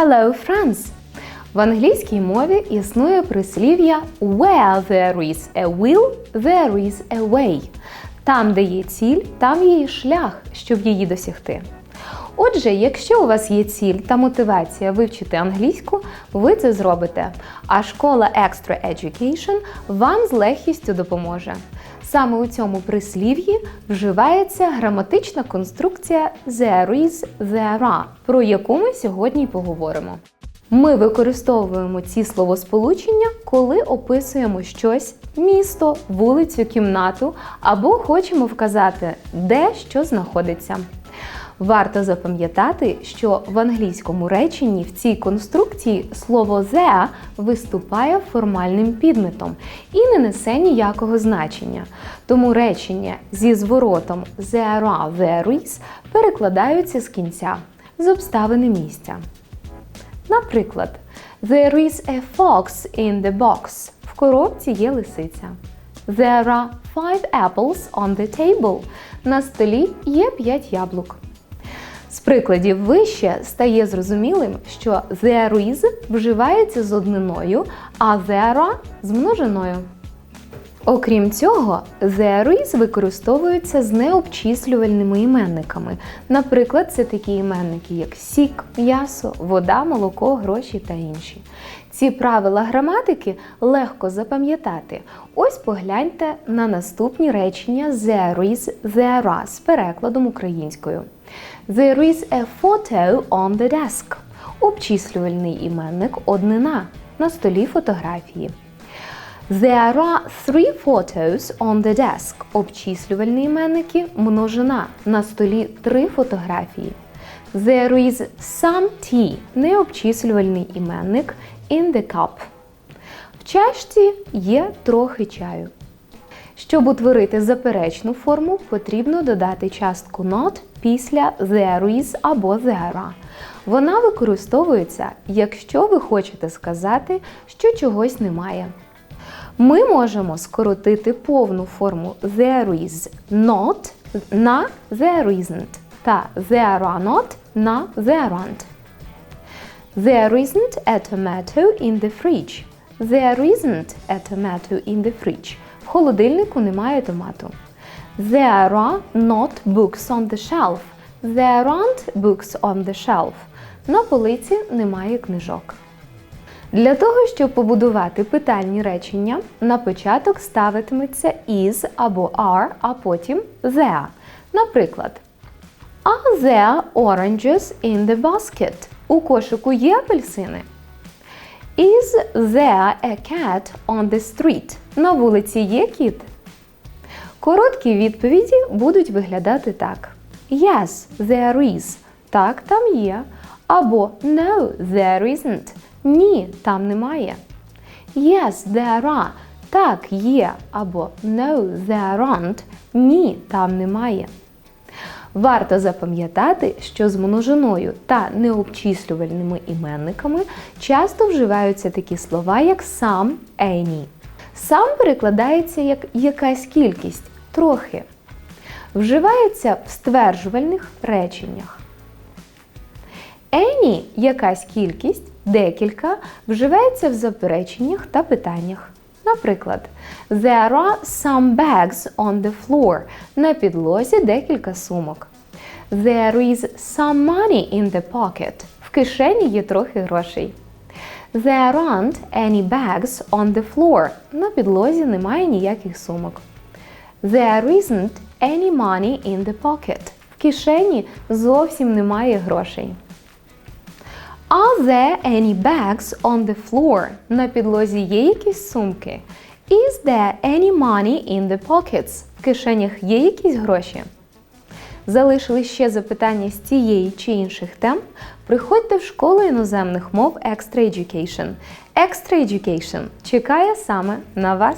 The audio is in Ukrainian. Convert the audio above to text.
Hello, friends! В англійській мові існує прислів'я Where there is a will, there is a way. Там, де є ціль, там є і шлях, щоб її досягти. Отже, якщо у вас є ціль та мотивація вивчити англійську, ви це зробите. А школа Extra Education вам з легкістю допоможе. Саме у цьому прислів'ї вживається граматична конструкція there is, there are, про яку ми сьогодні й поговоримо. Ми використовуємо ці словосполучення, коли описуємо щось місто, вулицю, кімнату або хочемо вказати, де що знаходиться. Варто запам'ятати, що в англійському реченні в цій конструкції слово there виступає формальним підметом і не несе ніякого значення. Тому речення зі зворотом there are, is перекладаються з кінця з обставини місця. Наприклад, There is a fox in the box. В коробці є лисиця. There are five apples on the table. На столі є п'ять яблук. З прикладів вище стає зрозумілим, що is вживається з одниною, а are з множиною. Окрім цього, is використовуються з необчислювальними іменниками. Наприклад, це такі іменники, як сік, м'ясо, вода, молоко, гроші та інші. Ці правила граматики легко запам'ятати. Ось погляньте на наступні речення there is, there are з перекладом українською. There is a photo on the desk. Обчислювальний іменник однина. На столі фотографії. There are three photos on the desk. Обчислювальні іменники множина. На столі три фотографії. There is some tea. Необчислювальний іменник in the cup. В чашці є трохи чаю. Щоб утворити заперечну форму, потрібно додати частку not після there is або there are. Вона використовується, якщо ви хочете сказати, що чогось немає. Ми можемо скоротити повну форму there is not на there isn't та there are not на there aren't. There isn't a tomato in the fridge. There isn't a tomato in the fridge. В холодильнику немає томату. There are not books on the shelf. There aren't books on the shelf. На полиці немає книжок. Для того, щоб побудувати питальні речення, на початок ставитиметься is або are, а потім there. Наприклад, Are there oranges in the basket? У кошику є апельсини. Is there a cat on the street? На вулиці є кіт. Короткі відповіді будуть виглядати так: Yes, there is. Так, там є. Або No, there isn't. Ні, там немає. Yes, there are. Так, є. Або No, there aren't. Ні, там немає. Варто запам'ятати, що з множиною та необчислювальними іменниками часто вживаються такі слова, як some, any. Сам перекладається як якась кількість, трохи. Вживається в стверджувальних реченнях. Any – якась кількість, декілька вживається в запереченнях та питаннях. Наприклад, There are some bags on the floor. На підлозі декілька сумок. There is some money in the pocket. В кишені є трохи грошей. There aren't any bags on the floor. На підлозі немає ніяких сумок. There isn't any money in the pocket. В кишені зовсім немає грошей. Are there any bags on the floor? На підлозі є якісь сумки. Is there any money in the pockets? В кишенях є якісь гроші? Залишили ще запитання з цієї чи інших тем? Приходьте в школу іноземних мов Extra Education. Extra Education чекає саме на вас.